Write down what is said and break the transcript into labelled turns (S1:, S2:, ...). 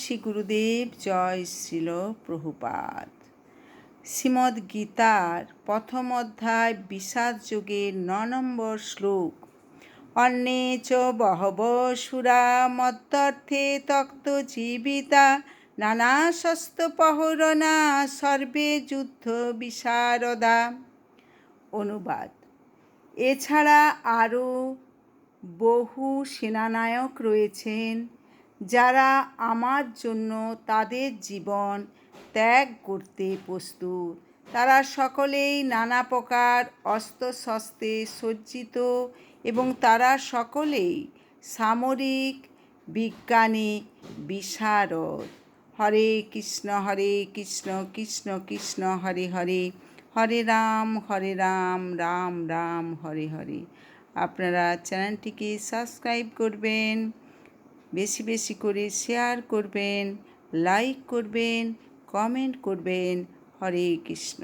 S1: শ্রী গুরুদেব জয় শ্রীল প্রভুপাদ শ্রীমদ গীতার প্রথম অধ্যায় বিষাদ যুগের ন নম্বর শ্লোক অন্যে চ বহব সুরা মদ্দর্থে তক্ত জীবিতা নানা শস্তপহরণা সর্বে যুদ্ধ বিশারদা অনুবাদ এছাড়া আরও বহু সেনানায়ক রয়েছেন যারা আমার জন্য তাদের জীবন ত্যাগ করতে প্রস্তুত তারা সকলেই নানা প্রকার অস্ত্রশস্ত্রে সজ্জিত এবং তারা সকলেই সামরিক বিজ্ঞানী বিশারদ হরে কৃষ্ণ হরে কৃষ্ণ কৃষ্ণ কৃষ্ণ হরে হরে হরে রাম হরে রাম রাম রাম হরে হরে আপনারা চ্যানেলটিকে সাবস্ক্রাইব করবেন বেশি বেশি করে শেয়ার করবেন লাইক করবেন কমেন্ট করবেন হরে কৃষ্ণ